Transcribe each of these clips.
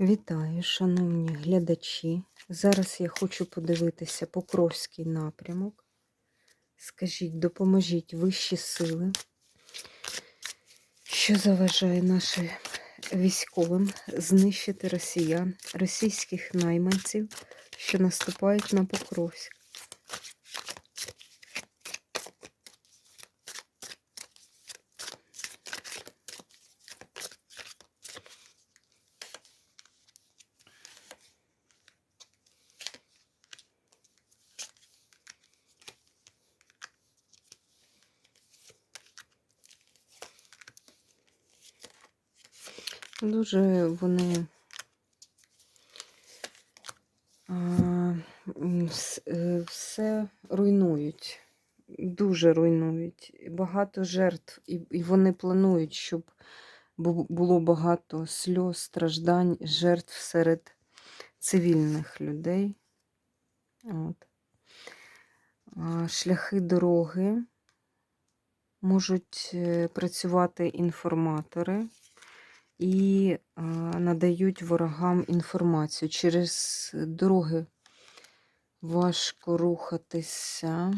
Вітаю, шановні глядачі. Зараз я хочу подивитися Покровський напрямок. Скажіть, допоможіть вищі сили, що заважає нашим військовим знищити росіян, російських найманців, що наступають на Покровськ. Дуже вони е, все руйнують, дуже руйнують. Багато жертв, і, вони планують, щоб було багато сльоз, страждань, жертв серед цивільних людей. От. Шляхи дороги можуть е, працювати інформатори і надають ворогам інформацію. Через дороги важко рухатися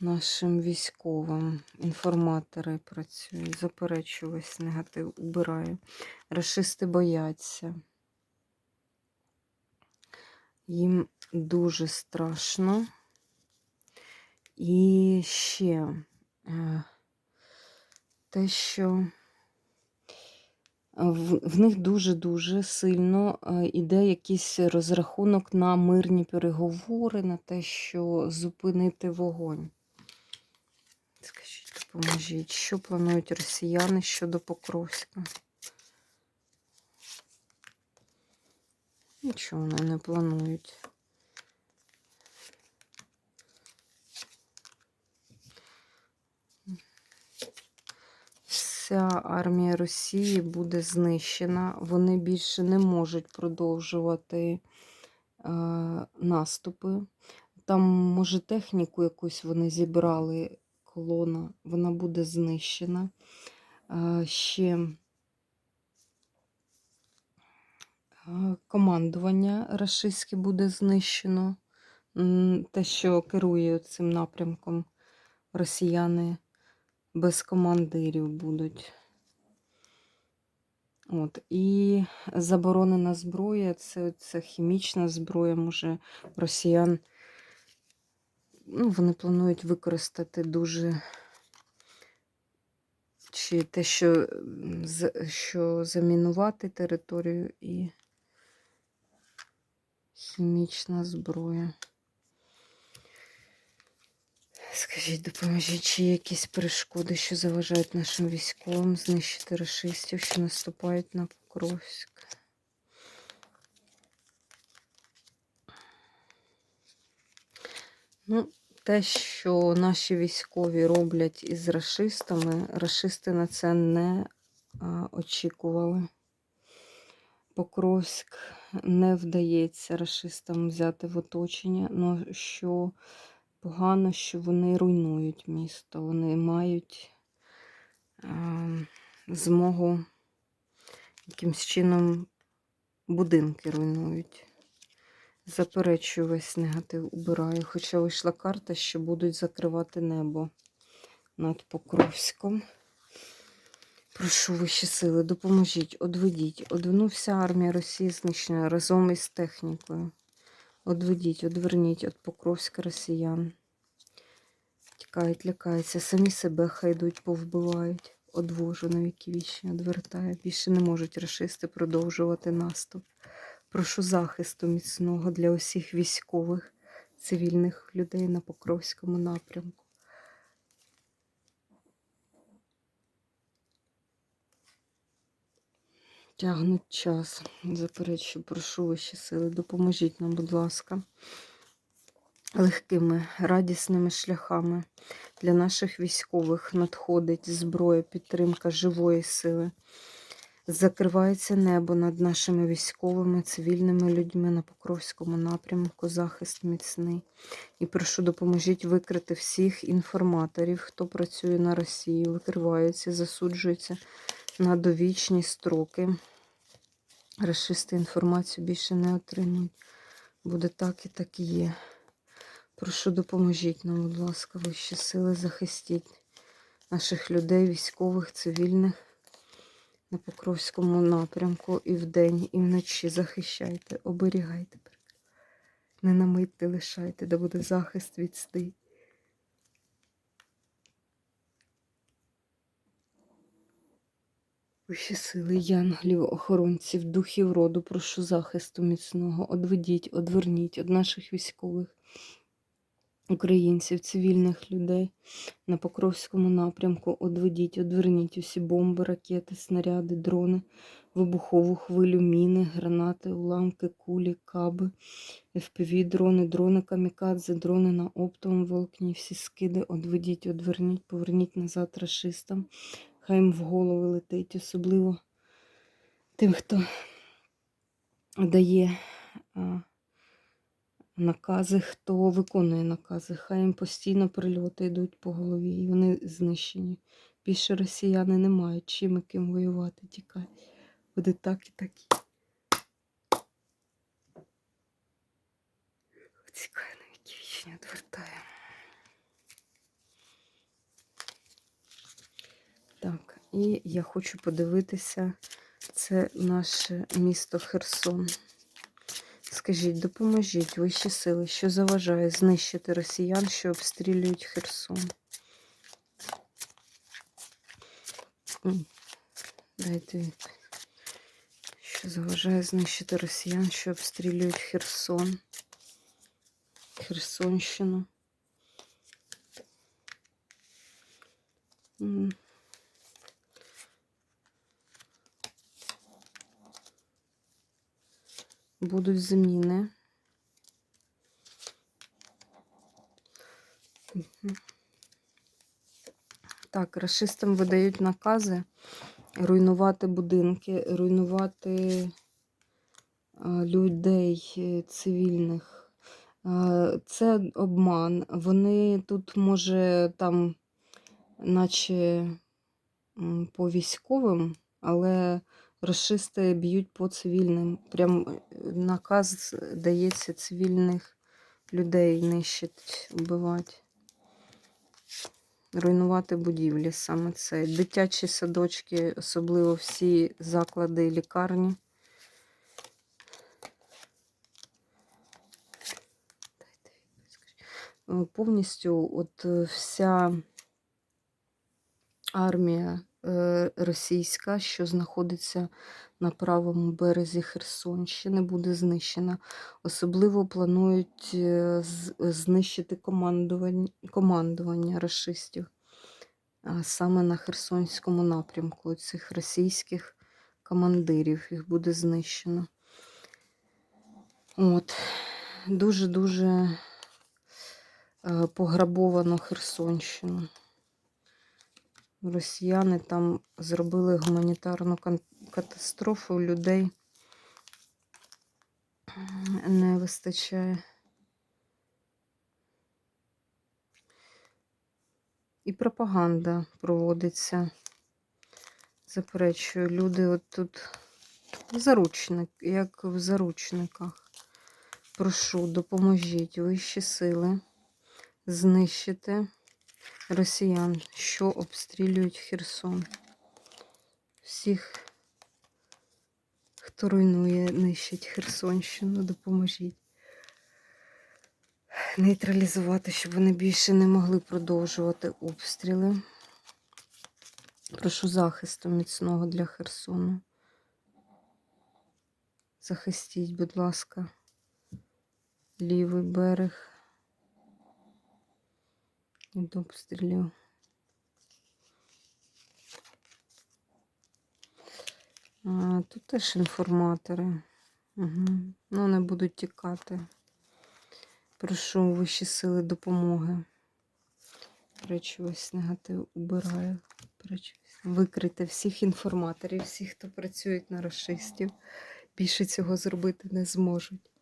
нашим військовим. Інформатори працюють, заперечую весь негатив, убираю. Рашисти бояться. Їм дуже страшно. І ще е, те, що в, них дуже-дуже сильно йде якийсь розрахунок на мирні переговори, на те, що зупинити вогонь. Скажіть, допоможіть, що планують росіяни щодо Покровська? Нічого вони не планують. Вся армія Росії буде знищена. Вони більше не можуть продовжувати е, наступи. Там, може, техніку якусь вони зібрали, колона, вона буде знищена. Е, ще е, командування рашистське буде знищено. Те, що керує цим напрямком росіяни без командирів будуть. От. І заборонена зброя це, це хімічна зброя, може, росіян. Ну, вони планують використати дуже чи те, що, що замінувати територію і хімічна зброя. Скажіть, допоможіть, чи є якісь перешкоди, що заважають нашим військовим знищити рашистів, що наступають на Покровськ? Ну, те, що наші військові роблять із рашистами, рашисти на це не а, очікували. Покровськ не вдається рашистам взяти в оточення, але що погано, що вони руйнують місто. Вони мають е, змогу якимсь чином будинки руйнують. Заперечую весь негатив, убираю. Хоча вийшла карта, що будуть закривати небо над Покровськом. Прошу вищі сили, допоможіть, одведіть. Одвину вся армія Росії знищена разом із технікою. Одведіть, одверніть від Покровська росіян. Тікають, лякаються, самі себе хайдуть, повбивають. Одвожу на віки вічні, одвертаю. Більше не можуть рашисти продовжувати наступ. Прошу захисту міцного для усіх військових, цивільних людей на Покровському напрямку. Тягнуть час. Заперечую, прошу вищі сили. Допоможіть нам, будь ласка, легкими, радісними шляхами для наших військових надходить зброя, підтримка живої сили. Закривається небо над нашими військовими, цивільними людьми на Покровському напрямку, захист міцний. І прошу, допоможіть викрити всіх інформаторів, хто працює на Росії, викриваються, засуджуються на довічні строки. Расисти інформацію більше не отримують. Буде так і так і є. Прошу допоможіть нам, будь ласка, вищі сили, захистіть наших людей, військових, цивільних на Покровському напрямку і вдень, і вночі захищайте, оберігайте. Не на мить не лишайте, де буде захист від сти. Вищі сили, янглів, охоронців, духів роду, прошу захисту міцного. Одведіть, одверніть від наших військових, українців, цивільних людей на Покровському напрямку. Одведіть, одверніть усі бомби, ракети, снаряди, дрони, вибухову хвилю, міни, гранати, уламки, кулі, каби, FPV, дрони, дрони камікадзе, дрони на оптовому волокні, всі скиди, одведіть, одверніть, поверніть назад рашистам. Хай їм в голови летить, особливо тим, хто дає накази, хто виконує накази. Хай їм постійно прильоти йдуть по голові, і вони знищені. Більше росіяни не мають чим і ким воювати, тікай. Буде так і так. Цікає на віки вічні відвертає. Так, і я хочу подивитися, це наше місто Херсон. Скажіть, допоможіть вищі сили, що заважає знищити росіян, що обстрілюють Херсон. Дайте відповідь. Що заважає знищити росіян, що обстрілюють Херсон. Херсонщину. Будуть зміни. Так, расистам видають накази руйнувати будинки, руйнувати людей е, цивільних. Це обман. Вони тут, може, там, наче по військовим, але расисти б'ють по цивільним. Прям е, наказ дається цивільних людей нищить, вбивати. Руйнувати будівлі саме це. Дитячі садочки, особливо всі заклади лікарні. Е, Повністю от е, вся армія е, російська, що знаходиться на правому березі Херсонщини, буде знищена. Особливо планують е, знищити командування, командування расистів саме на Херсонському напрямку. Цих російських командирів їх буде знищено. От. Дуже-дуже е, пограбовано Херсонщину. Росіяни там зробили гуманітарну катастрофу, людей не вистачає. І пропаганда проводиться. Заперечую, люди от тут заручник, як в заручниках. Прошу, допоможіть вищі сили знищити росіян, що обстрілюють Херсон. Всіх, хто руйнує, нищить Херсонщину, допоможіть. Нейтралізувати, щоб вони більше не могли продовжувати обстріли. Прошу захисту міцного для Херсону. Захистіть, будь ласка, лівий берег від обстрілів. А, тут теж інформатори. Угу. Ну, вони будуть тікати. Прошу вищі сили допомоги. До речі, ось негатив убираю. Викрити всіх інформаторів, всіх, хто працюють на расистів. Більше цього зробити не зможуть.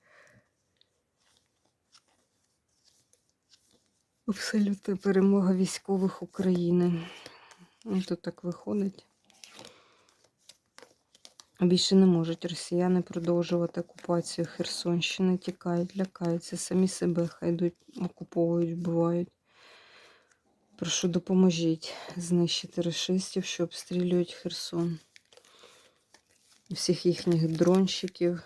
Абсолютна перемога військових України. Ну, Тут так виходить. Більше не можуть росіяни продовжувати окупацію Херсонщини, тікають, лякаються, самі себе хай йдуть, окуповують, вбивають. Прошу, допоможіть знищити рашистів, що обстрілюють Херсон. Всіх їхніх дронщиків,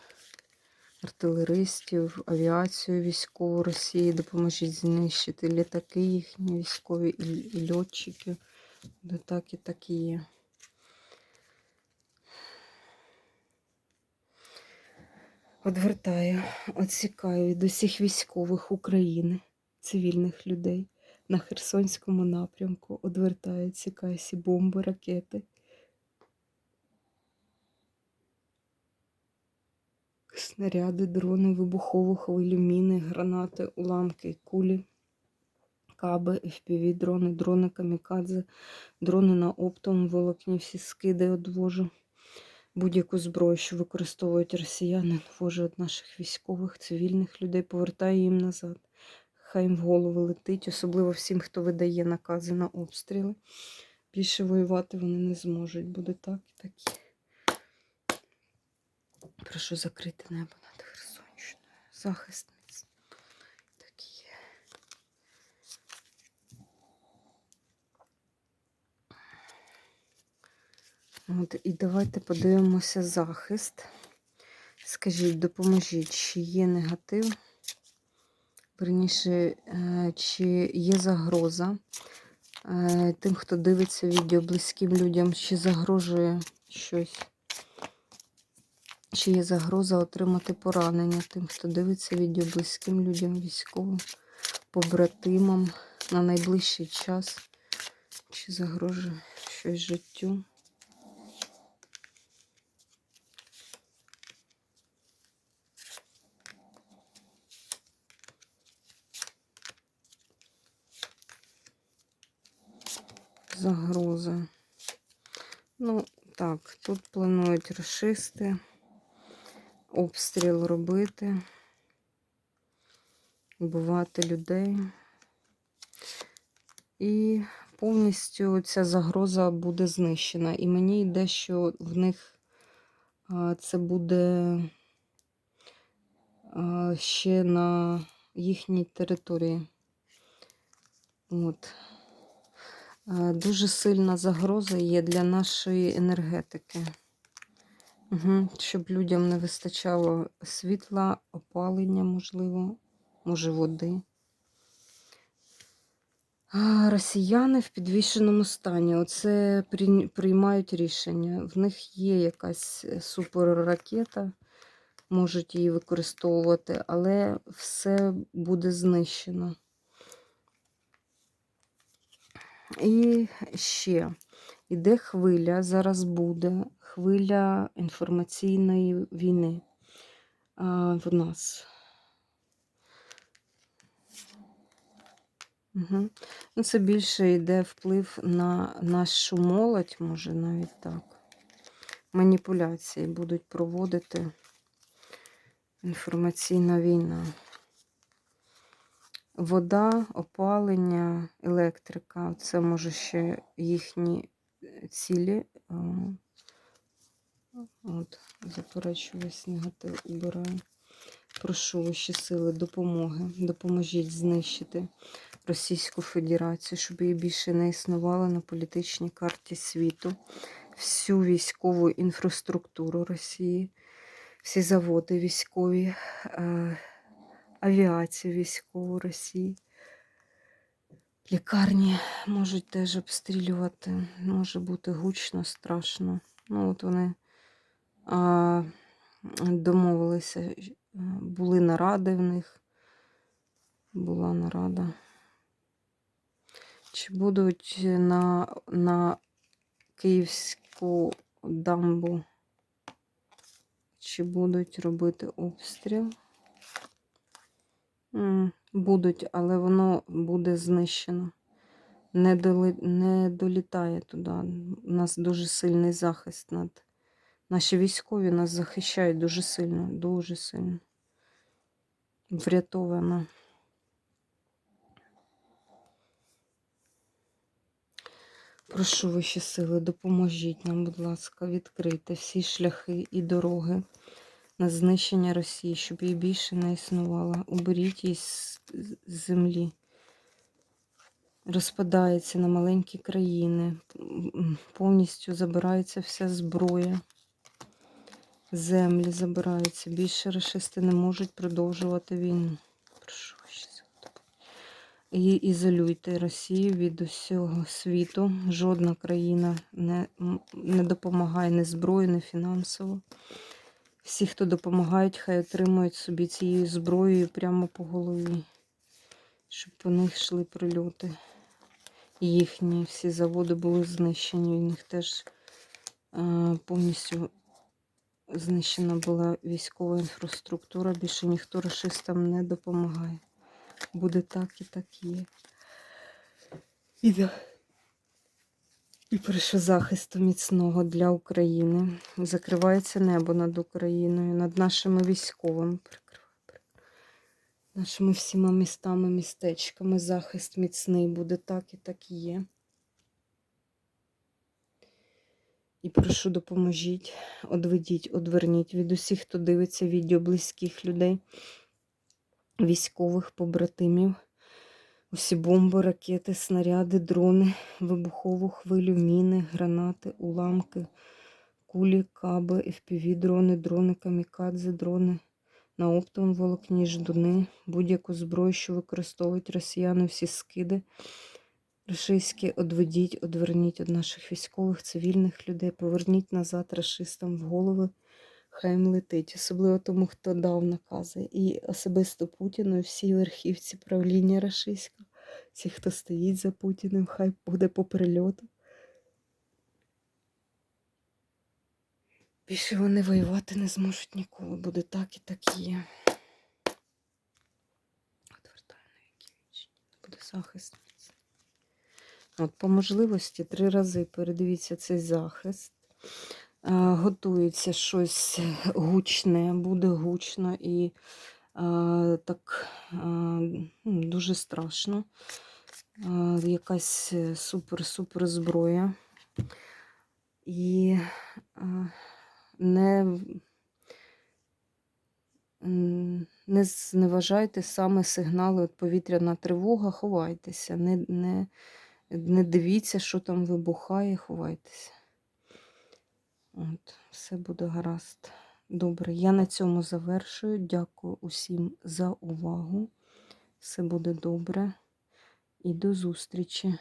артилеристів, авіацію військову Росії. Допоможіть знищити літаки їхні військові і, і льотчики. Де так і так і є. Одвертаю, відсікаю від усіх військових України, цивільних людей на Херсонському напрямку. Одвертаю, відсікаю бомби, ракети. Снаряди, дрони, вибухову хвилю, міни, гранати, уламки, кулі, каби, FPV, дрони, дрони камікадзе, дрони на оптовому волокні, всі скиди одвожу. Будь-яку зброю, що використовують росіяни, ввожу від наших військових, цивільних людей, повертаю їм назад. Хай їм в голову летить, особливо всім, хто видає накази на обстріли. Більше воювати вони не зможуть. Буде так і так. Прошу закрити небо над Херсонщиною. Захист. От, і давайте подивимося захист. Скажіть, допоможіть, чи є негатив, верніше, е, чи є загроза е, тим, хто дивиться відео близьким людям, чи загрожує щось, чи є загроза отримати поранення тим, хто дивиться відео близьким людям, військовим, побратимам на найближчий час, чи загрожує щось життю. загроза. Ну, так, тут планують расисти, обстріл робити, вбивати людей. І повністю ця загроза буде знищена. І мені йде, що в них це буде ще на їхній території. От. Дуже сильна загроза є для нашої енергетики. Угу. Щоб людям не вистачало світла, опалення, можливо, може, води. А Росіяни в підвішеному стані. Оце приймають рішення. В них є якась е, суперракета, можуть її використовувати, але все буде знищено. І ще іде хвиля, зараз буде хвиля інформаційної війни в нас. Угу. Це більше йде вплив на нашу молодь, може навіть так. Маніпуляції будуть проводити інформаційна війна. Вода, опалення, електрика це може ще їхні цілі. От, заперечу весь негатив убираю. Прошу ваші сили допомоги. Допоможіть знищити Російську Федерацію, щоб її більше не існувало на політичній карті світу, всю військову інфраструктуру Росії, всі заводи військові. е, авіацію військову Росії. Лікарні можуть теж обстрілювати. Може бути гучно, страшно. Ну, от вони домовилися, е, були наради в них. Була нарада. Чи будуть на, на Київську дамбу, чи будуть робити обстріл? Будуть, але воно буде знищено. Не долітає туди. У нас дуже сильний захист над. Наші військові нас захищають дуже сильно, дуже сильно. Врятовано. Прошу вищі сили, допоможіть нам, будь ласка, відкрити всі шляхи і дороги на знищення Росії, щоб її більше не існувало. Уберіть її з землі. Розпадається на маленькі країни, повністю забирається вся зброя, землі забираються. Більше расисти не можуть продовжувати війну. Прошу. І ізолюйте Росію від усього світу. Жодна країна не, не допомагає ні зброю, ні фінансово. Всі, хто допомагають, хай отримують собі цією зброєю прямо по голові, щоб по них йшли прильоти. Їхні всі заводи були знищені. У них теж е, повністю знищена була військова інфраструктура. Більше ніхто расистам не допомагає. Буде так і так є. І, да. і прошу захисту міцного для України. Закривається небо над Україною, над нашими військовими. Нашими всіма містами, містечками. Захист міцний буде так і так є. І прошу допоможіть, одведіть, одверніть від усіх, хто дивиться відео близьких людей, військових побратимів. Усі бомби, ракети, снаряди, дрони, вибухову хвилю, міни, гранати, уламки, кулі, каби, FPV, дрони, дрони, камікадзе, дрони на оптовому волокні, ждуни, будь-яку зброю, що використовують росіяни, всі скиди. Рашистські одведіть, одверніть від наших військових, цивільних людей, поверніть назад рашистам в голови, хай їм летить, особливо тому, хто дав накази. І особисто Путіну, і всій верхівці правління рашистського, всі, хто стоїть за Путіним, хай буде по прильоту. Більше вони воювати не зможуть ніколи. Буде так і так є. Отвертаю на вічні. Буде захист. От, по можливості три рази передивіться цей захист. А, готується щось гучне, буде гучно і а, так ну, дуже страшно. Якась супер-супер зброя. І не, не зневажайте саме сигнали от повітряна тривога, ховайтеся, не, не, не дивіться, що там вибухає, ховайтеся. От, все буде гаразд. Добре, я на цьому завершую. Дякую усім за увагу. Все буде добре. І до зустрічі.